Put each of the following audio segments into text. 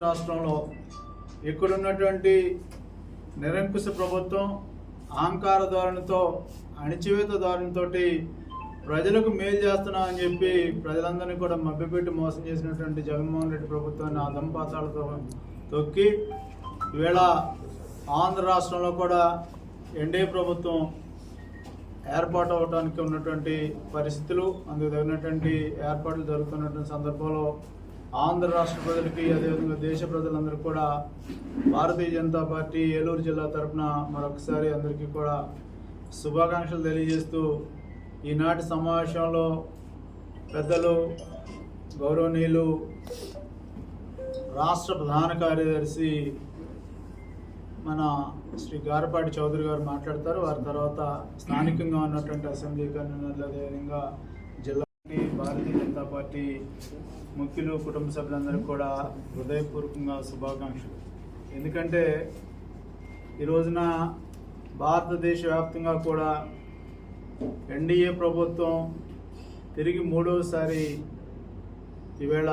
రాష్ట్రంలో ఇక్కడున్నటువంటి నిరంకుశ ప్రభుత్వం అహంకార ధోరణితో అణిచివేత ధోరణితో ప్రజలకు మేలు చేస్తున్నా అని చెప్పి ప్రజలందరినీ కూడా మభ్యపెట్టి మోసం చేసినటువంటి జగన్మోహన్ రెడ్డి ప్రభుత్వాన్ని ఆ దంపాతాలతో తొక్కి ఈవేళ ఆంధ్ర రాష్ట్రంలో కూడా ఎన్డీఏ ప్రభుత్వం ఏర్పాటు అవడానికి ఉన్నటువంటి పరిస్థితులు అందుకు తగినటువంటి ఏర్పాట్లు జరుగుతున్నటువంటి సందర్భంలో ఆంధ్ర రాష్ట్ర ప్రజలకి అదేవిధంగా దేశ ప్రజలందరికీ కూడా భారతీయ జనతా పార్టీ ఏలూరు జిల్లా తరఫున మరొకసారి అందరికీ కూడా శుభాకాంక్షలు తెలియజేస్తూ ఈనాటి సమావేశంలో పెద్దలు గౌరవనీయులు రాష్ట్ర ప్రధాన కార్యదర్శి మన శ్రీ గారపాటి చౌదరి గారు మాట్లాడతారు. వారి తర్వాత స్థానికంగా ఉన్నటువంటి అసెంబ్లీ కన్వీనర్లు అదేవిధంగా భారతీయ జనతా పార్టీ ముఖ్యులు కుటుంబ సభ్యులందరికీ కూడా హృదయపూర్వకంగా శుభాకాంక్షలు. ఎందుకంటే ఈ రోజున భారతదేశ వ్యాప్తంగా కూడా ఎన్డీఏ ప్రభుత్వం తిరిగి మూడవసారి ఈవేళ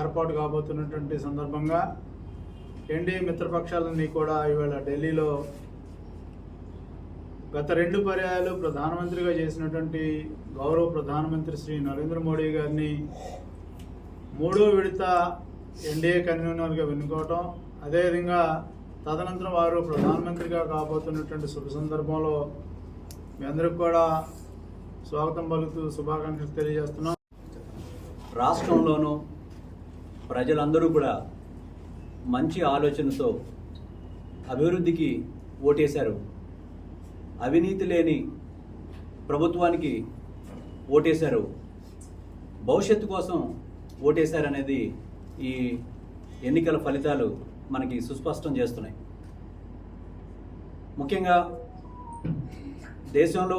ఏర్పాటు కాబోతున్నటువంటి సందర్భంగా ఎన్డీఏ మిత్రపక్షాలన్నీ కూడా ఈవేళ ఢిల్లీలో గత రెండు పర్యాయాలు ప్రధానమంత్రిగా చేసినటువంటి గౌరవ ప్రధానమంత్రి శ్రీ నరేంద్ర మోడీ గారిని మూడో విడత ఎన్డీఏ కన్వీనర్గా వెన్నుకోవటం అదేవిధంగా తదనంతరం వారు ప్రధానమంత్రిగా కాబోతున్నటువంటి శుభ సందర్భంలో మీ అందరికి కూడా స్వాగతం పలుకుతూ శుభాకాంక్షలు తెలియజేస్తున్నాం. రాష్ట్రంలోనూ ప్రజలందరూ కూడా మంచి ఆలోచనతో అభివృద్ధికి ఓటేశారు. అవినీతి లేని ప్రభుత్వానికి ఓటేశారు. భవిష్యత్తు కోసం ఓటేశారనేది ఈ ఎన్నికల ఫలితాలు మనకి సుస్పష్టం చేస్తున్నాయి. ముఖ్యంగా దేశంలో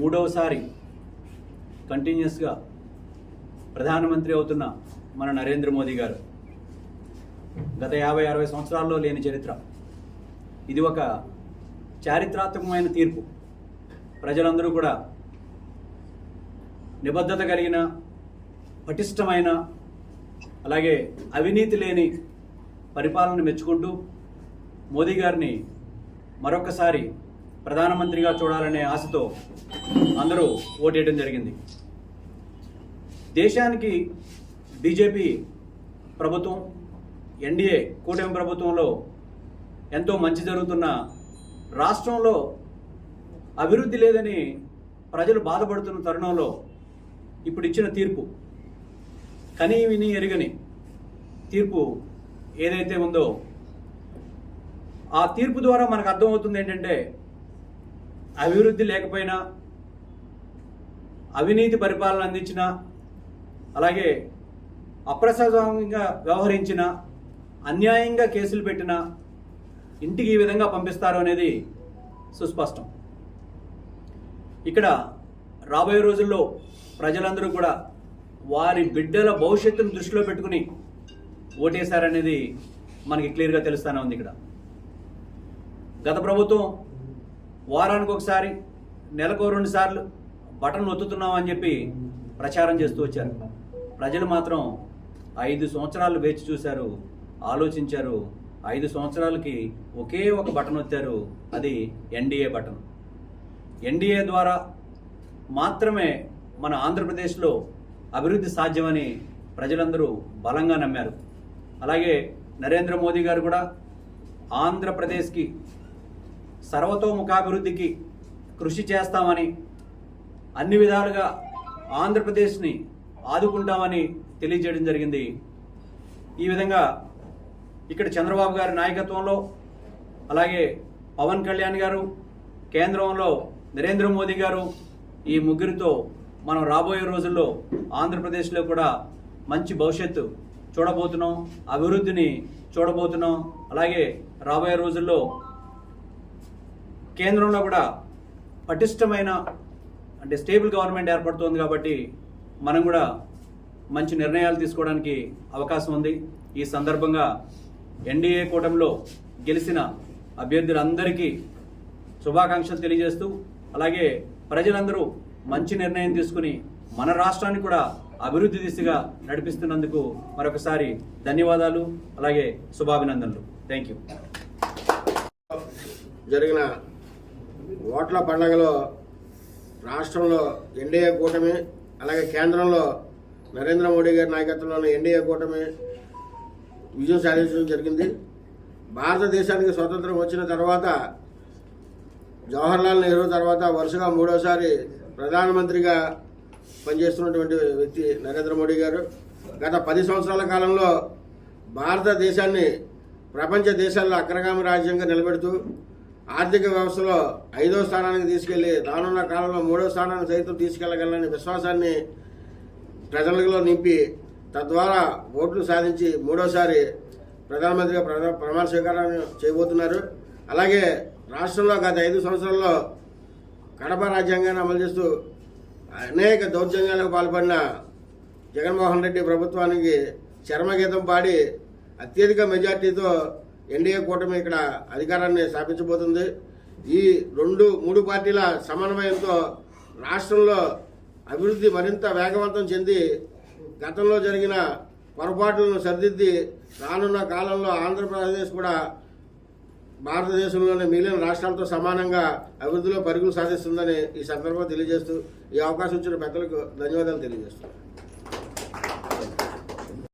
మూడవసారి కంటిన్యూస్గా ప్రధానమంత్రి అవుతున్న మన నరేంద్ర మోదీ గారు గత యాభై అరవై సంవత్సరాల్లో లేని చరిత్ర. ఇది ఒక చారిత్రాత్మకమైన తీర్పు. ప్రజలందరూ కూడా నిబద్ధత కలిగిన పటిష్టమైన అలాగే అవినీతి లేని పరిపాలన మెచ్చుకుంటూ మోదీ గారిని మరొకసారి ప్రధానమంత్రిగా చూడాలనే ఆశతో అందరూ ఓటేయడం జరిగింది. దేశానికి బీజేపీ ప్రభుత్వం ఎన్డీఏ కూటమి ప్రభుత్వంలో ఎంతో మంచి జరుగుతున్న రాష్ట్రంలో అభివృద్ధి లేదని ప్రజలు బాధపడుతున్న తరుణంలో ఇప్పుడు ఇచ్చిన తీర్పు కని విని ఎరుగని తీర్పు ఏదైతే ఉందో ఆ తీర్పు ద్వారా మనకు అర్థమవుతుంది ఏంటంటే అభివృద్ధి లేకపోయినా అవినీతి పరిపాలన అందించిన అలాగే అప్రసాదంగా వ్యవహరించిన అన్యాయంగా కేసులు పెట్టిన ఇంటికి ఈ విధంగా పంపిస్తారు అనేది సుస్పష్టం. ఇక్కడ రాబోయే రోజుల్లో ప్రజలందరూ కూడా వారి బిడ్డల భవిష్యత్తును దృష్టిలో పెట్టుకుని ఓటేశారనేది మనకి క్లియర్గా తెలుస్తూనే ఉంది ఇక్కడ. గత ప్రభుత్వం వారానికి ఒకసారి నెలకు రెండు సార్లు బటన్ ఒత్తుతున్నాం అని చెప్పి ప్రచారం చేస్తూ వచ్చారు. ప్రజలు మాత్రం ఐదు సంవత్సరాలు వేచి చూశారు ఆలోచించారు ఐదు సంవత్సరాలకి ఒకే ఒక బటన్ వచ్చారు. అది ఎన్డీఏ బటన్. ఎన్డీఏ ద్వారా మాత్రమే మన ఆంధ్రప్రదేశ్లో అభివృద్ధి సాధ్యమని ప్రజలందరూ బలంగా నమ్మారు. అలాగే నరేంద్ర మోదీ గారు కూడా ఆంధ్రప్రదేశ్కి సర్వతోముఖాభివృద్ధికి కృషి చేస్తామని అన్ని విధాలుగా ఆంధ్రప్రదేశ్ని ఆదుకుంటామని తెలియజేయడం జరిగింది. ఈ విధంగా ఇక్కడ చంద్రబాబు గారి నాయకత్వంలో అలాగే పవన్ కళ్యాణ్ గారు కేంద్రంలో నరేంద్ర మోదీ గారు ఈ ముగ్గురితో మనం రాబోయే రోజుల్లో ఆంధ్రప్రదేశ్లో కూడా మంచి భవిష్యత్తు చూడబోతున్నాం అభివృద్ధిని చూడబోతున్నాం అలాగే రాబోయే రోజుల్లో కేంద్రంలో కూడా పటిష్టమైన అంటే స్టేబుల్ గవర్నమెంట్ ఏర్పడుతోంది కాబట్టి మనం కూడా మంచి నిర్ణయాలు తీసుకోవడానికి అవకాశం ఉంది. ఈ సందర్భంగా ఎన్డీఏ కూటమిలో గెలిచిన అభ్యర్థులందరికీ శుభాకాంక్షలు తెలియజేస్తూ అలాగే ప్రజలందరూ మంచి నిర్ణయం తీసుకుని మన రాష్ట్రాన్ని కూడా అభివృద్ధి దిశగా నడిపిస్తున్నందుకు మరొకసారి ధన్యవాదాలు అలాగే శుభాభినందనలు. థ్యాంక్ యూ జరిగిన ఓట్ల పండగలో రాష్ట్రంలో ఎన్డీఏ కూటమి అలాగే కేంద్రంలో నరేంద్ర మోడీ గారి నాయకత్వంలోని ఎన్డీఏ కూటమి విజయం సాధించడం జరిగింది. భారతదేశానికి స్వతంత్రం వచ్చిన తర్వాత జవహర్లాల్ నెహ్రూ తర్వాత వరుసగా మూడోసారి ప్రధానమంత్రిగా పనిచేస్తున్నటువంటి వ్యక్తి నరేంద్ర మోడీ గారు. గత పది సంవత్సరాల కాలంలో భారతదేశాన్ని ప్రపంచ దేశాల్లో అగ్రగామి రాజ్యంగా నిలబెడుతూ ఆర్థిక వ్యవస్థలో ఐదో స్థానానికి తీసుకెళ్ళి రానున్న కాలంలో మూడో స్థానానికి సైతం తీసుకెళ్ళగలని విశ్వాసాన్ని ప్రజలలో నింపి తద్వారా ఓట్లు సాధించి మూడోసారి ప్రధానమంత్రిగా ప్రమాణ స్వీకారం చేయబోతున్నారు. అలాగే రాష్ట్రంలో గత ఐదు సంవత్సరాల్లో కడప రాజ్యాంగాన్ని అమలు చేస్తూ అనేక దౌర్జన్యాలకు పాల్పడిన జగన్మోహన్ రెడ్డి ప్రభుత్వానికి చర్మగీతం పాడి అత్యధిక మెజార్టీతో ఎన్డీఏ కూటమి ఇక్కడ అధికారాన్ని స్థాపించబోతుంది. ఈ రెండు మూడు పార్టీల సమన్వయంతో రాష్ట్రంలో అభివృద్ధి మరింత వేగవంతం చెంది గతంలో జరిగిన పొరపాట్లను సరిదిద్ది రానున్న కాలంలో ఆంధ్రప్రదేశ్ కూడా భారతదేశంలోని మిగిలిన రాష్ట్రాలతో సమానంగా అభివృద్ధిలో పరుగులు సాధిస్తుందని ఈ సందర్భంగా తెలియజేస్తూ ఈ అవకాశం ఇచ్చిన పెద్దలకు ధన్యవాదాలు తెలియజేస్తున్నాను.